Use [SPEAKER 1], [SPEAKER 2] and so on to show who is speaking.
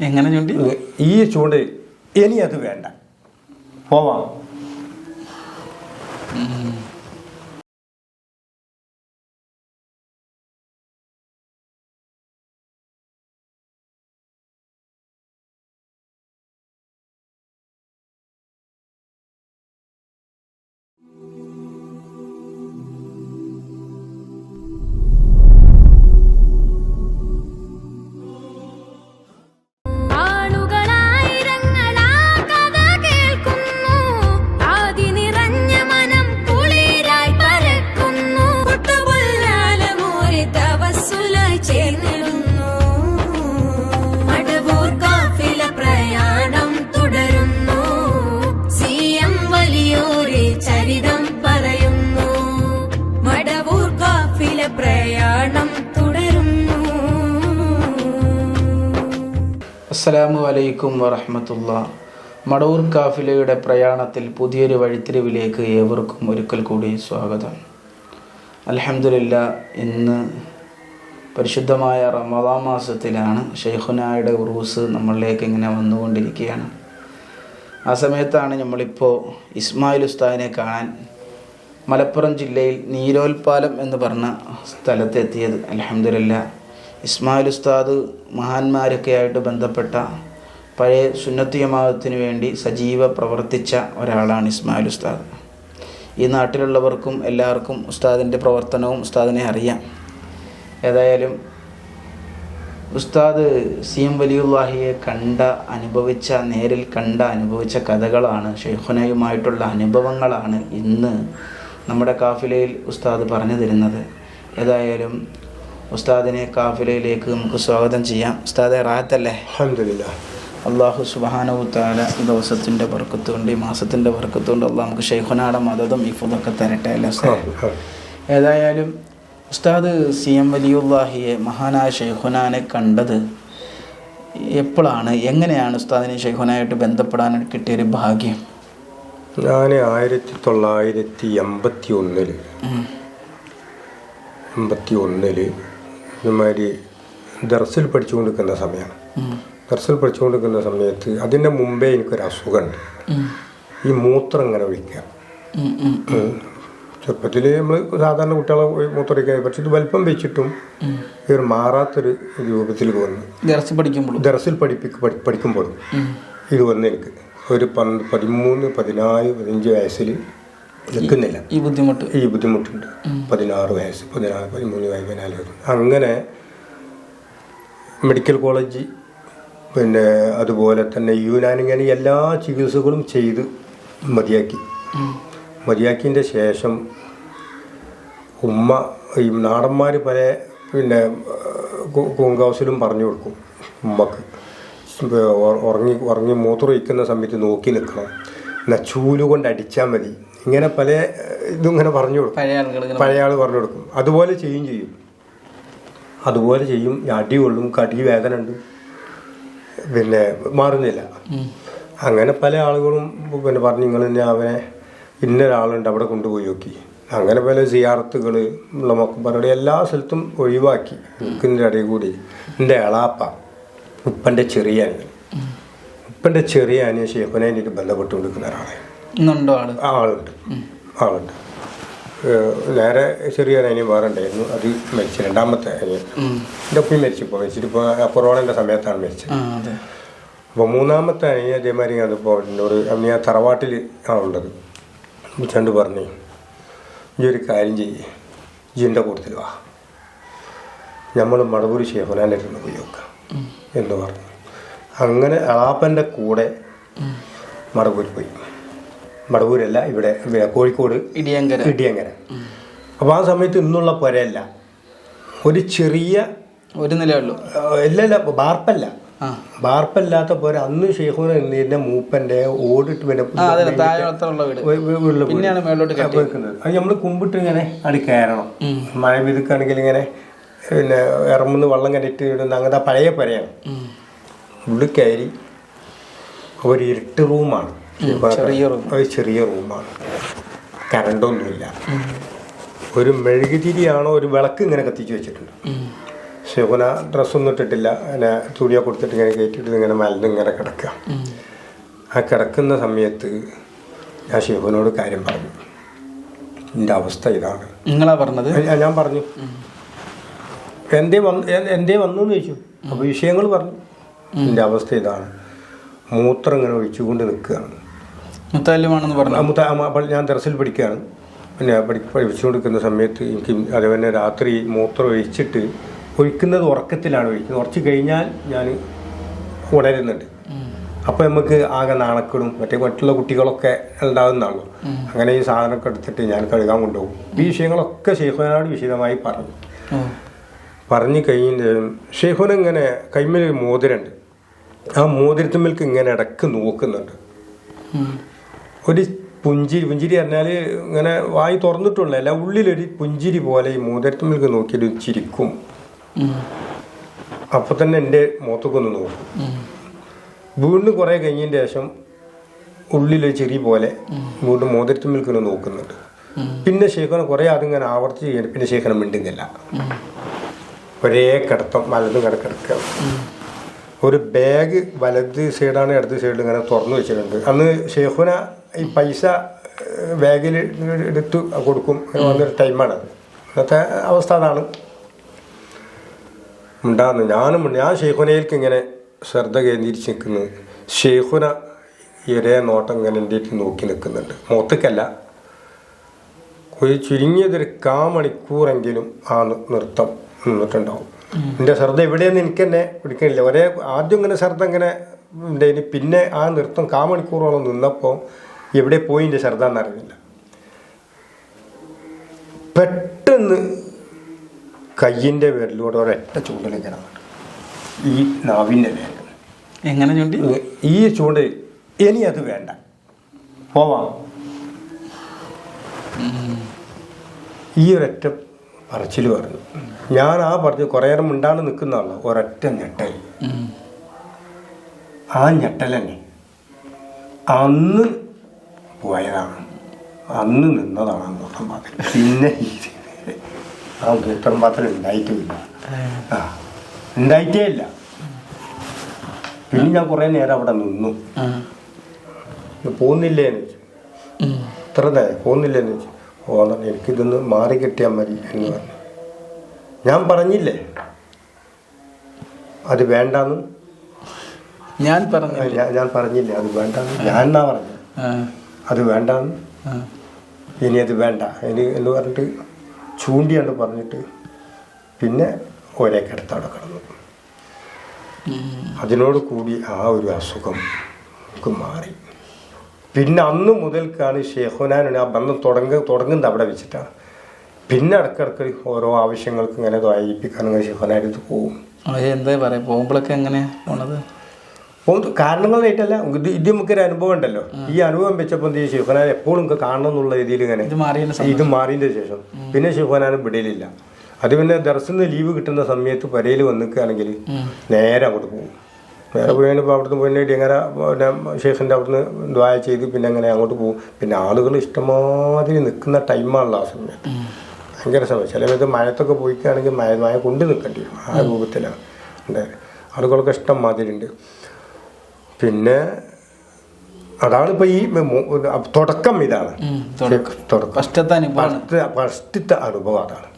[SPEAKER 1] എങ്ങനെ ചൂണ്ടി
[SPEAKER 2] ഈ ചൂണ്ട് ഇനി അത് വേണ്ട. പോവാം.
[SPEAKER 1] അസ്സലാമു അലൈക്കും വറഹമത്തുള്ള. മടവൂർ കാഫിലയുടെ പ്രയാണത്തിൽ പുതിയൊരു വഴിത്തിരിവിലേക്ക് ഏവർക്കും ഒരിക്കൽ കൂടി സ്വാഗതം. അലഹമില്ല ഇന്ന് പരിശുദ്ധമായ റമദാ മാസത്തിലാണ് ഷെയ്ഖുനായുടെ ഉറൂസ് നമ്മളിലേക്ക് ഇങ്ങനെ വന്നുകൊണ്ടിരിക്കുകയാണ്. ആ സമയത്താണ് നമ്മളിപ്പോൾ ഇസ്മായിൽ ഉസ്താദിനെ കാണാൻ മലപ്പുറം ജില്ലയിൽ നീരോൽപ്പാലം എന്ന് പറഞ്ഞ സ്ഥലത്തെത്തിയത്. അലഹമില്ല ഇസ്മായിൽ ഉസ്താദ് മഹാന്മാരൊക്കെ ആയിട്ട് ബന്ധപ്പെട്ട പഴയ സുന്നത്തിയമാകത്തിന് വേണ്ടി സജീവ പ്രവർത്തിച്ച ഒരാളാണ് ഇസ്മായിൽ ഉസ്താദ്. ഈ നാട്ടിലുള്ളവർക്കും എല്ലാവർക്കും ഉസ്താദിന്റെ പ്രവർത്തനവും ഉസ്താദിനെ അറിയാം. ഏതായാലും ഉസ്താദ് സി എം വലിയുല്ലാഹിയെ കണ്ട അനുഭവിച്ച നേരിൽ കണ്ട അനുഭവിച്ച കഥകളാണ് ഷെയ്ഖുനയുമായിട്ടുള്ള അനുഭവങ്ങളാണ് ഇന്ന് നമ്മുടെ കാഫിലയിൽ ഉസ്താദ് പറഞ്ഞു തരുന്നത്. ഏതായാലും ഉസ്താദിനെ കാഫിലയിലേക്ക് നമുക്ക് സ്വാഗതം ചെയ്യാം. ഉസ്താദെ റാത്തല്ലേ
[SPEAKER 2] അലഹമില്ല
[SPEAKER 1] അള്ളാഹു സുബാനവു താല ഈ ദിവസത്തിന്റെ വർക്കത്തുകൊണ്ട് ഈ മാസത്തിന്റെ വർക്കത്തുകൊണ്ട് അള്ളാഹ് നമുക്ക് ഷെയ്ഖുനാടെ മതതും ഇഫുദൊക്കെ തരട്ടെ അല്ലേ ഉസ്താദ്? ഏതായാലും ഉസ്താദ് സി എം വലിയുല്ലാഹിയെ മഹാനായ ഷെയ്ഖുനാനെ കണ്ടത് എപ്പോഴാണ്? എങ്ങനെയാണ് ഉസ്താദിനെ ഷെയ്ഖുനായിട്ട് ബന്ധപ്പെടാൻ കിട്ടിയൊരു ഭാഗ്യം?
[SPEAKER 2] ഞാൻ ആയിരത്തി തൊള്ളായിരത്തി എൺപത്തി
[SPEAKER 1] ഒന്നിൽ
[SPEAKER 2] എൺപത്തി ഒന്നിൽ ഇതുമാതിരി ദർസിൽ പഠിച്ചുകൊണ്ടിരിക്കുന്ന സമയമാണ്. ദർസിൽ പഠിച്ചുകൊണ്ടിരിക്കുന്ന സമയത്ത് അതിന്റെ മുമ്പേ എനിക്കൊരു അസുഖമുണ്ട്. ഈ മൂത്രം ഇങ്ങനെ ഒഴിക്കുക. ചെറുപ്പത്തിൽ നമ്മൾ സാധാരണ കുട്ടികളെ മൂത്രമൊഴിക്കുക പക്ഷെ ഇത് വലിപ്പം വെച്ചിട്ടും ഇവർ മാറാത്തൊരു രൂപത്തിൽ വന്നു
[SPEAKER 1] ദർസിൽ പഠിക്കുമ്പോൾ
[SPEAKER 2] ദർസിൽ പഠിപ്പിക്ക് പഠിക്കുമ്പോഴും ഇത് വന്ന് എനിക്ക് ഒരു പന്ത് പതിമൂന്ന് പതിനാല് പതിനഞ്ച് വയസ്സിൽ നിൽക്കുന്നില്ല.
[SPEAKER 1] ഈ ബുദ്ധിമുട്ട്.
[SPEAKER 2] ഈ ബുദ്ധിമുട്ടുണ്ട്. പതിനാറ് വയസ്സ് പതിനാറ് പതിമൂന്ന് വയസ്സ് പതിനാല് വയസ്സ്. അങ്ങനെ മെഡിക്കൽ കോളേജ് പിന്നെ അതുപോലെ തന്നെ യുനാനിങ്ങനെ എല്ലാ ചികിത്സകളും ചെയ്ത് മതിയാക്കി. മതിയാക്കിയതിന്റെ ശേഷം ഉമ്മ ഈ നാടന്മാർ പല പിന്നെ കൂങ്കാവസിലും പറഞ്ഞു കൊടുക്കും ഉമ്മക്ക്. ഉറങ്ങി ഉറങ്ങി മൂത്രമൊഴിക്കുന്ന സമയത്ത് നോക്കി നിൽക്കണം. എന്നാൽ ചൂൽ കൊണ്ട് അടിച്ചാൽ മതി. ഇങ്ങനെ പല ഇതും ഇങ്ങനെ പറഞ്ഞു കൊടുക്കും.
[SPEAKER 1] പഴയ
[SPEAKER 2] ആൾ പറഞ്ഞു കൊടുക്കും. അതുപോലെ ചെയ്യും ചെയ്യും. അതുപോലെ ചെയ്യും. അടി കൊള്ളും കടി വേദന ഉണ്ട്. പിന്നെ മാറുന്നില്ല. അങ്ങനെ പല ആളുകളും പിന്നെ പറഞ്ഞു നിങ്ങൾ തന്നെ അവനെ ഇന്നൊരാളുണ്ട് അവിടെ കൊണ്ടുപോയി നോക്കി. അങ്ങനെ പല സിയാർത്തുകൾ ഉള്ള മക്കബറയുടെ എല്ലാ സ്ഥലത്തും ഒഴിവാക്കി നിൽക്കുന്നതിന്റെ ഇടയിൽ കൂടി എന്റെ എളാപ്പ ഉപ്പന്റെ ചെറിയ അനിയൻ. ഉപ്പന്റെ ചെറിയ അനിയൻ ഷേഖുനായിട്ട് ബന്ധപ്പെട്ടുകൊണ്ടിരിക്കുന്ന ഒരാളെ
[SPEAKER 1] ഇന്നുണ്ടോ ആൾ?
[SPEAKER 2] ആളുണ്ട്. ആളുണ്ട്. ഏഹ് നേരെ ചെറിയൊരു അനിയൻ വേറെ ഉണ്ടായിരുന്നു. അത് മരിച്ചു. രണ്ടാമത്തെ അനിയൻ. എന്റെ ഒപ്പം മരിച്ചിപ്പോൾ മരിച്ചിട്ടിപ്പോൾ കൊറോണന്റെ സമയത്താണ് മരിച്ചത്.
[SPEAKER 1] ആ
[SPEAKER 2] അപ്പോൾ മൂന്നാമത്തെ അനിയൻ അതേമാതിരി അതിപ്പോൾ എന്നോട് അന്ന് ഞാൻ തറവാട്ടിൽ ആളുള്ളത് വിളിച്ചാണ്ട് പറഞ്ഞു ഈ ഒരു കാര്യം ചെയ്യേ. ജിന്റെ കൂട്ടത്തിൽ വാ. നമ്മൾ മടവൂർ ഷേഫനാനിരുന്ന് പോയി നോക്കാം. എന്ന് പറഞ്ഞു. അങ്ങനെ അളാപ്പന്റെ കൂടെ മടവൂർ പോയി. മടവൂരല്ല ഇവിടെ കോഴിക്കോട്
[SPEAKER 1] ഇടിയങ്കര.
[SPEAKER 2] ഇടിയങ്കര. അപ്പോൾ ആ സമയത്ത് ഇന്നുള്ള പുരയല്ല. ഒരു ചെറിയ
[SPEAKER 1] ഒരു നിലയുള്ളൂ
[SPEAKER 2] ഇല്ല ബാർപ്പല്ല. ബാർപ്പല്ലാത്ത പോരെ അന്ന് ഷെയ്ഖുന എന്നിന്റെ മൂപ്പന്റെ ഓടിട്ട് പിന്നെ
[SPEAKER 1] അതെ
[SPEAKER 2] വെക്കുന്നത് അത് നമ്മൾ കുമ്പിട്ട് ഇങ്ങനെ അടി കയറണം. മഴ പെയ്തുക്കാണെങ്കിൽ ഇങ്ങനെ പിന്നെ ഇറമുന്ന് വെള്ളം കണ്ടിട്ട് ഇടുന്ന അങ്ങനത്തെ പഴയ പരയാണ്. ഉള്ളിൽ കയറി ഒരു ഇരുട്ട് റൂമാണ്.
[SPEAKER 1] ചെറിയ റൂം.
[SPEAKER 2] ഒരു ചെറിയ റൂമാണ്. കറണ്ടൊന്നുമില്ല. ഒരു മെഴുകുതിരിയാണോ ഒരു വിളക്ക് ഇങ്ങനെ കത്തിച്ച് വെച്ചിട്ടുണ്ട്. ഷെഹുന ഡ്രസ്സൊന്നും ഇട്ടിട്ടില്ല. അങ്ങനെ തുണിയൊക്കെ കൊടുത്തിട്ട് ഇങ്ങനെ കയറ്റിയിട്ട് ഇങ്ങനെ മലന്ന് ഇങ്ങനെ കിടക്കുക. ആ കിടക്കുന്ന സമയത്ത് ഞാൻ ഷെഹുനോട് കാര്യം പറഞ്ഞു. എന്റെ അവസ്ഥ ഇതാണ്.
[SPEAKER 1] നിങ്ങളാ പറഞ്ഞത്?
[SPEAKER 2] ഞാൻ- പറഞ്ഞു. എന്തേ വന്ന് എന്തേ വന്നു എന്ന് ചോദിച്ചു അപ്പോൾ വിഷയങ്ങൾ പറഞ്ഞു. എന്റെ അവസ്ഥ ഇതാണ്. മൂത്രം ഇങ്ങനെ ഒഴിച്ചുകൊണ്ട് നിൽക്കുകയാണ്.
[SPEAKER 1] മുത്താലിമാണെന്ന് പറഞ്ഞു.
[SPEAKER 2] അപ്പോൾ ഞാൻ ദർസിൽ പഠിക്കുകയാണ് പിന്നെ പഠി കൊടുക്കുന്ന സമയത്ത് എനിക്ക് അതേപോലെ രാത്രി മൂത്രം ഒഴിച്ചിട്ട് ഒഴിക്കുന്നത് ഉറക്കത്തിലാണ് ഒഴിക്കുന്നത്. ഉറച്ച് കഴിഞ്ഞാൽ ഞാൻ ഉണരുന്നുണ്ട്. അപ്പോൾ നമുക്ക് ആകെ നാണക്കെടും മറ്റേ മറ്റുള്ള കുട്ടികളൊക്കെ ഉണ്ടാകുന്നതാണല്ലോ. അങ്ങനെ ഈ സാധനമൊക്കെ എടുത്തിട്ട് ഞാൻ കഴുകാൻ കൊണ്ടുപോകും. ഈ വിഷയങ്ങളൊക്കെ ഷെയ്ഖുനോട് വിശദമായി പറഞ്ഞു. പറഞ്ഞു കഴിഞ്ഞ ഷെയ്ഖുന ഇങ്ങനെ കൈമേൽ മോതിരമുണ്ട്. ആ മോതിരത്തിന്മേൽക്ക് ഇങ്ങനെ ഇടയ്ക്ക് നോക്കുന്നുണ്ട്. ഒരു പുഞ്ചിരി പുഞ്ചിരി പറഞ്ഞാൽ ഇങ്ങനെ വായി തുറന്നിട്ടുള്ള അല്ല ഉള്ളിലൊരു പുഞ്ചിരി പോലെ ഈ മൂതരത്തുമ്പിലേക്ക് നോക്കിയിട്ട് ചിരിക്കും. അപ്പോൾ തന്നെ എന്റെ മുഖത്തൊക്കെ നോക്കും
[SPEAKER 1] ഉം.
[SPEAKER 2] വീണ്ടും കുറേ കഴിഞ്ഞതിന് ശേഷം ഉള്ളിലൊരു ചെറിയ പോലെ വീണ്ടും മോതിരത്തുമ്പിലേക്ക് ഒന്ന് നോക്കുന്നുണ്ട് പിന്നെ ശേഖനം കുറേ അതിങ്ങനെ ആവർത്തിച്ച് കഴിഞ്ഞാൽ പിന്നെ ശേഖരം മിണ്ടുന്നില്ല ഒരേ കിടത്തം വലതും കിടക്കിടക്കുക ഒരു ബാഗ് വലത് സൈഡാണ് ഇടത് സൈഡിൽ ഇങ്ങനെ തുറന്നു വെച്ചിട്ടുണ്ട് അന്ന് ഷെയ്ഖുന ഈ പൈസ ബാഗിൽ എടുത്ത് കൊടുക്കും വന്നൊരു ടൈമാണ് ഇന്നത്തെ അവസ്ഥ അതാണ്. ഉണ്ടാകുന്നു ഞാനും. ഞാൻ ഷെയ്ഖുനയിലേക്ക് ഇങ്ങനെ ശ്രദ്ധ കേന്ദ്രീകരിച്ച് നിൽക്കുന്നു. ഷെയ്ഖുന ഒരേ നോട്ടം ഇങ്ങനെ എന്റെ നോക്കി നിൽക്കുന്നുണ്ട്. മൊത്തക്കല്ല ഒരു ചുരുങ്ങിയതൊരു കാ മണിക്കൂറെങ്കിലും ആ നൃത്തം നിന്നിട്ടുണ്ടാവും. എന്റെ ശ്രദ്ധ എവിടെയെന്ന് എനിക്ക് തന്നെ പിടിക്കണില്ല. ഒരേ ആദ്യം ഇങ്ങനെ ശ്രദ്ധ ഇങ്ങനെ ഉണ്ടായിന് പിന്നെ ആ നൃത്തം കാ മണിക്കൂറോളം നിന്നപ്പോൾ എവിടെ പോയി എന്റെ ശ്രദ്ധ എന്നറിയില്ല. പെട്ടെന്ന് കയ്യിന്റെ വിരലിലൂടെ ഒരൊറ്റ അങ്ങോട്ട്. ഈ നാവിന്റെ വേല
[SPEAKER 1] എങ്ങനെ ചൂണ്ടി?
[SPEAKER 2] ഈ ചൂണ്ട് ഇനി അത് വേണ്ട. പോവാം. ഈ ഒരൊറ്റ പറച്ചിൽ പറഞ്ഞു. ഞാൻ ആ പറഞ്ഞു കുറേ നേരം മിണ്ടാണ്ട് നിൽക്കുന്നതാണ് ഒരൊറ്റ ഞെട്ടൽ. ആ ഞെട്ടൽ തന്നെ. അന്ന് പോയതാണ്. അന്ന് നിന്നതാണ് ആ മൂത്രം പാത്രം. പിന്നെ ആ മൂത്രം പാത്രം ഉണ്ടായിട്ടുമില്ല ആ ഉണ്ടായിട്ടേ ഇല്ല പിന്നെ ഞാൻ കുറേ നേരം അവിടെ നിന്നു. പോകുന്നില്ലേന്ന്
[SPEAKER 1] വെച്ചു.
[SPEAKER 2] ഇത്ര നേരം പോകുന്നില്ലേന്ന് വെച്ചു. പോകാൻ എനിക്കിതൊന്ന് മാറി കിട്ടിയാൽ മതി എന്ന് പറഞ്ഞു. ഞാൻ പറഞ്ഞില്ലേ? അത് വേണ്ടാന്ന്?
[SPEAKER 1] ഞാൻ പറഞ്ഞു
[SPEAKER 2] ഞാൻ- ഞാൻ പറഞ്ഞില്ലേ അത് വേണ്ടാന്ന്? ഞാൻ എന്നാ പറഞ്ഞു. അത് വേണ്ടാന്ന്. ഇനി അത് വേണ്ട. ഇനി എന്ന് പറഞ്ഞിട്ട് ചൂണ്ടിയാണ് പറഞ്ഞിട്ട് പിന്നെ ഒരേ കിടത്താണ് കിടന്നു. അതിനോട് കൂടി ആ ഒരു അസുഖം നമുക്ക് മാറി. പിന്നെ അന്ന് മുതൽക്കാണ് ഷെഹുനാനാണ് ആ ബന്ധം തുടങ്ങ തുടങ്ങുന്നത് അവിടെ വെച്ചിട്ടാണ്. പിന്നെ ഇടക്കിടക്ക് ഓരോ ആവശ്യങ്ങൾക്ക് ഇങ്ങനെ ദ്വായിപ്പിക്കാൻ അങ്ങനെ ഷെഹുനായിട്ട് പോകും
[SPEAKER 1] എന്താ പറയാ? പോകുമ്പോഴൊക്കെ എങ്ങനെയാണ് പോണത്?
[SPEAKER 2] പോകും കാരണങ്ങളായിട്ടല്ല ഇത് ഇത് നമുക്കൊരു അനുഭവം ഉണ്ടല്ലോ. ഈ അനുഭവം വെച്ചപ്പോൾ എന്ത് ചെയ്യും എപ്പോഴും നമുക്ക് കാണണം എന്നുള്ള രീതിയിൽ ഇങ്ങനെ
[SPEAKER 1] ഇത് മാറിയതിന്
[SPEAKER 2] ശേഷം. പിന്നെ ഷിഫാനാനും വിടയിലില്ല അത് പിന്നെ ദർശന ലീവ് കിട്ടുന്ന സമയത്ത് പരയിൽ വന്നിക്കുകയാണെങ്കിൽ നേരെ അങ്ങോട്ട് പോകും. നേരെ പോയി ഇപ്പോൾ അവിടുന്ന് പോയിട്ട് എങ്ങനെ പിന്നെ അവിടുന്ന് ദ്വായ ചെയ്ത് പിന്നെ അങ്ങനെ അങ്ങോട്ട് പോകും. പിന്നെ ആളുകൾ ഇഷ്ടമാതിരി നിൽക്കുന്ന ടൈമാണല്ലോ ആ സമയത്ത്. ഭയങ്കര സമയം. ചില സമയത്ത് മഴത്തൊക്കെ പോയിക്കുകയാണെങ്കിൽ മഴ മഴ കൊണ്ട് നിൽക്കേണ്ടി വരും. ആ രൂപത്തിലാണ്. ഉണ്ടായത് ആളുകളൊക്കെ ഇഷ്ടം മാതിരി ഉണ്ട് പിന്നെ അതാണ് ഇപ്പൊ ഈ തുടക്കം ഇതാണ്.
[SPEAKER 1] ഫസ്റ്റത്തെ
[SPEAKER 2] അനുഭവം അതാണ്.